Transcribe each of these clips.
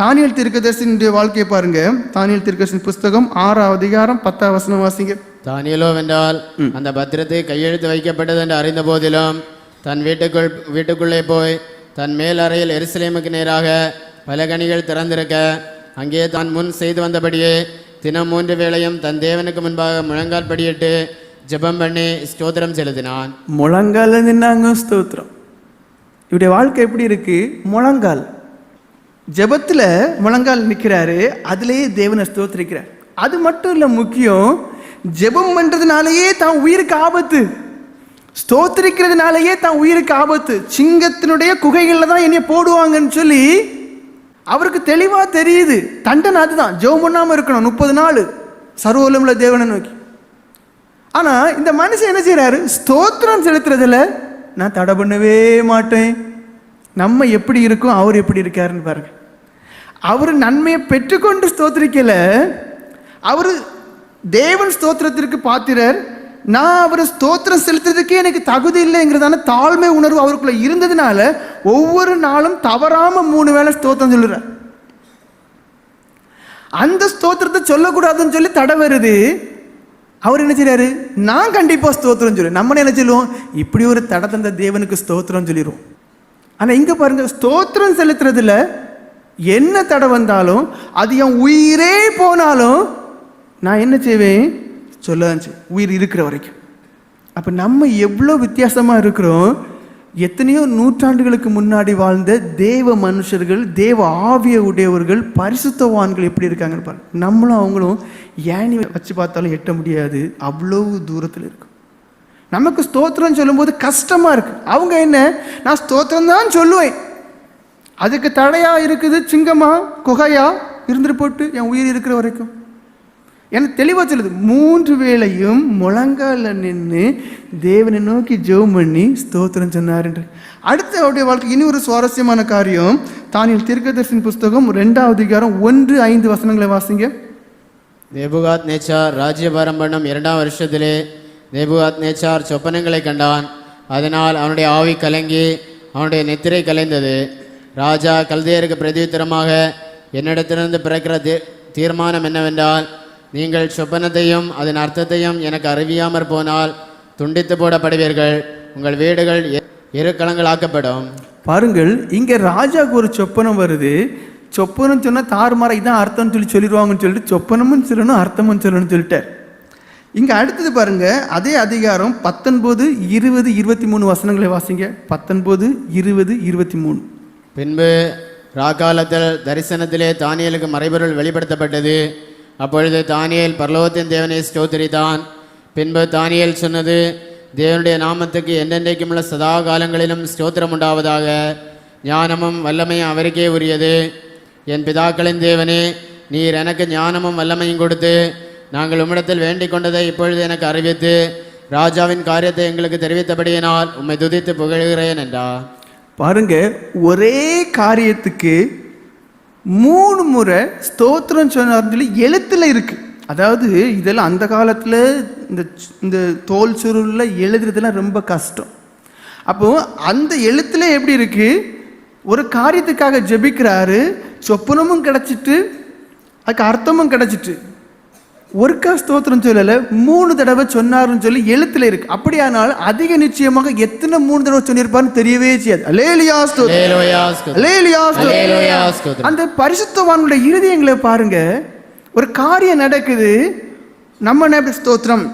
Daniel தீர்க்கதரிசனுடைய வாழ்க்கையை பாருங்க. Daniel தீர்க்கதரிசன் புஸ்தகம் ஆறாம் அதிகாரம் பத்தாம் வசனம் வாசிங்க. தானியலோ வென்றால் அந்த பத்திரத்தை கையெழுத்து வைக்கப்பட்டது என்று அறிந்த போதிலும் தன் வீட்டுக்குள் வீட்டுக்குள்ளே போய் தன் மேல் அறையில் எருசலேமுக்கு நேராக பல கனிகள் திறந்திருக்க அங்கே தான் முன் செய்து வந்தபடியே தினம் மூன்று வேளையும் தன் தேவனுக்கு முன்பாக முழங்கால் படியிட்டு ஜெபம் பண்ணி ஸ்தோத்திரம் செலுத்தினான். முழங்கால நின்னாங்க ஸ்தோத்திரம். இவருடைய வாழ்க்கை எப்படி இருக்கு? முழங்கால். ஜபத்தில் முழங்கால் நிற்கிறாரு அதுலேயே தேவனை ஸ்தோத்திரிக்கிறார். அது மட்டும் இல்லை முக்கியம் ஜெபம் பண்றதுனாலயே தான் உயிருக்கு ஆபத்து. ஸ்தோத்திரிக்கிறதுனாலயே தான் உயிருக்கு ஆபத்து. சிங்கத்தினுடைய குகைகளில் தான் என்னைய போடுவாங்கன்னு சொல்லி அவருக்கு தெளிவாக தெரியுது. தண்டனை அதுதான். ஜெபம் பண்ணாமல் இருக்கணும் முப்பது நாள். சர்வோலமில் தேவனை நோக்கி. ஆனால் இந்த மனுஷன் என்ன செய்கிறாரு ஸ்தோத்திரம் செலுத்துறதில் நான் தடை பண்ணவே மாட்டேன். நம்ம எப்படி இருக்கோம் அவர் எப்படி இருக்காருன்னு பாருங்கள் அவர் நன்மையை பெற்றுக்கொண்டு ஸ்தோத்திரிக்கல. அவர் தேவன் ஸ்தோத்திரத்திற்கு பாத்திரர். நான் அவர் ஸ்தோத்திரம் செலுத்துறதுக்கே எனக்கு தகுதி இல்லைங்கிறதான தாழ்மை உணர்வு அவருக்குள்ள இருந்ததுனால ஒவ்வொரு நாளும் தவறாம மூணு வேளை ஸ்தோத்திரம் சொல்லுறார். அந்த ஸ்தோத்திரத்தை சொல்லக்கூடாதுன்னு சொல்லி தடை வருது. அவர் என்ன செய்யறாரு நான் கண்டிப்பா ஸ்தோத்திரம் சொல்லு நம்ம என்ன சொல்லுவோம்? இப்படி ஒரு தடை தந்த தேவனுக்கு ஸ்தோத்திரம் சொல்லிடுவோம். ஆனா இங்க பாருங்க ஸ்தோத்திரம் செலுத்துறதுல என்ன தடை வந்தாலும் அது என் உயிரே போனாலும் நான் என்ன செய்வேன்? சொல்லாச்சு உயிர் இருக்கிற வரைக்கும். அப்போ நம்ம எவ்வளோ வித்தியாசமாக இருக்கிறோம்? எத்தனையோ நூற்றாண்டுகளுக்கு முன்னாடி வாழ்ந்த தேவ மனுஷர்கள் தேவ ஆவிய உடையவர்கள் பரிசுத்தவான்கள் எப்படி இருக்காங்கன்னு பாருங்க நம்மளும் அவங்களும் ஏனி வச்சு பார்த்தாலும் எட்ட முடியாது. அவ்வளவு தூரத்தில் இருக்கும். நமக்கு ஸ்தோத்திரம் சொல்லும்போது கஷ்டமாக இருக்குது அவங்க என்ன? நான் ஸ்தோத்திரம் தான் சொல்லுவேன். அதுக்கு தடையா இருக்குது சிங்கமா குகையா? இருந்துட்டு போட்டு என் உயிர் இருக்கிற வரைக்கும். எனக்கு தெளிவாக சொல்லுது மூன்று வேளையும் முழங்கால நின்று தேவனை நோக்கி ஜெபம் பண்ணி ஸ்தோத்திரம் சொன்னார் என்று அடுத்த அவருடைய வாழ்க்கை இனி ஒரு சுவாரஸ்யமான காரியம். தானியல் தீர்க்கதர்சின் புஸ்தகம் ரெண்டாவது அதிகாரம் ஒன்று ஐந்து வசனங்களை வாசிங்க. தேபுகாத் நேச்சார் ராஜ்யபாரம் பண்ணும் இரண்டாம் வருஷத்திலே தேபுகாத் நேச்சார் சொப்பனங்களை கண்டான். அதனால் அவனுடைய ஆவி கலங்கி அவனுடைய நெத்திரை கலைந்தது. ராஜா கல்தையருக்கு பிரதித்திரமாக என்னிடத்திலிருந்து பிறக்கிற தீர்மானம் என்னவென்றால் நீங்கள் சொப்பனத்தையும் அதன் அர்த்தத்தையும் எனக்கு அறிவியாமற் போனால் துண்டித்து போடப்படுவீர்கள். உங்கள் வீடுகள் எ- எருக்களங்களாக்கப்படும் பாருங்கள் இங்கே ராஜாவுக்கு ஒரு சொப்பனம் வருது. சொப்பனம் சொன்னால் தார்மாரை தான் அர்த்தம்னு சொல்லி சொல்லிடுவாங்கன்னு சொல்லிட்டு சொப்பனமும் சொல்லணும் அர்த்தமும் சொல்லணும்னு சொல்லிட்டார். இங்கே அடுத்தது பாருங்க அதே அதிகாரம் பத்தொன்பது இருபது இருபத்தி மூணு வசனங்களை வாசிங்க. பத்தொன்பது இருபது இருபத்தி மூணு. பின்பு ராக்காலத்தில் தரிசனத்திலே தானியலுக்கு மறைபொருள் வெளிப்படுத்தப்பட்டது. அப்பொழுது தானியல் பரலோகத்தின் தேவனை ஸ்தோத்திரித்தான். பின்பு தானியேல் சொன்னது தேவனுடைய நாமத்துக்கு என்றென்றைக்கும் உள்ள சதா காலங்களிலும் ஸ்தோத்திரம் உண்டாவதாக. ஞானமும் வல்லமையும் அவருக்கே உரியது. என் பிதாக்களின் தேவனே நீர் எனக்கு ஞானமும் வல்லமையும் கொடுத்து நாங்கள் உம்மிடத்தில் வேண்டிக் கொண்டதை இப்பொழுது எனக்கு அறிவித்து ராஜாவின் காரியத்தை எங்களுக்கு தெரிவித்தபடியினால் உம்மை துதித்து புகழ்கிறேன் என்றார். பாருங்க ஒரே காரியத்துக்கு மூணு முறை ஸ்தோத்திரம் சொன்னார்னு சொல்லி எழுத்துல இருக்கு. அதாவது இதெல்லாம் அந்த காலத்தில் இந்த இந்த தோல் சுருளில் எழுதுறதுலாம் ரொம்ப கஷ்டம். அப்போ அந்த எழுத்துல எப்படி இருக்கு? ஒரு காரியத்துக்காக ஜெபிக்கிறாரு சொப்பனமும் கிடச்சிட்டு அதுக்கு அர்த்தமும் கிடச்சிட்டு. ஒருக்கா ஸ்தோத்திரம் சொல்லல மூணு தடவை சொன்னாருன்னு சொல்லி எழுத்துல இருக்கு. அப்படியானால் அதிக நிச்சயமாக எத்தனை மூணு தடவை சொல்லியிருப்பாருன்னு தெரியவே செய்யாது. அந்த பரிசுத்தவான்களுடைய இருதயங்களை பாருங்க. ஒரு காரியம் நடக்குது. நம்ம என்ன ஸ்தோத்திரம்.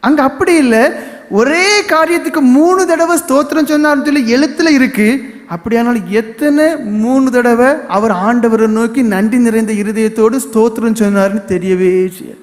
அங்க அப்படி இல்லை. ஒரே காரியத்துக்கு மூணு தடவை ஸ்தோத்திரம் சொன்னார்னு சொல்லி எழுத்துல இருக்கு. அப்படியானால் எத்தனை மூணு தடவை அவர் ஆண்டவரை நோக்கி நன்றி நிறைந்த இருதயத்தோடு ஸ்தோத்திரம் சொன்னார்னு தெரியவே செய்யாது.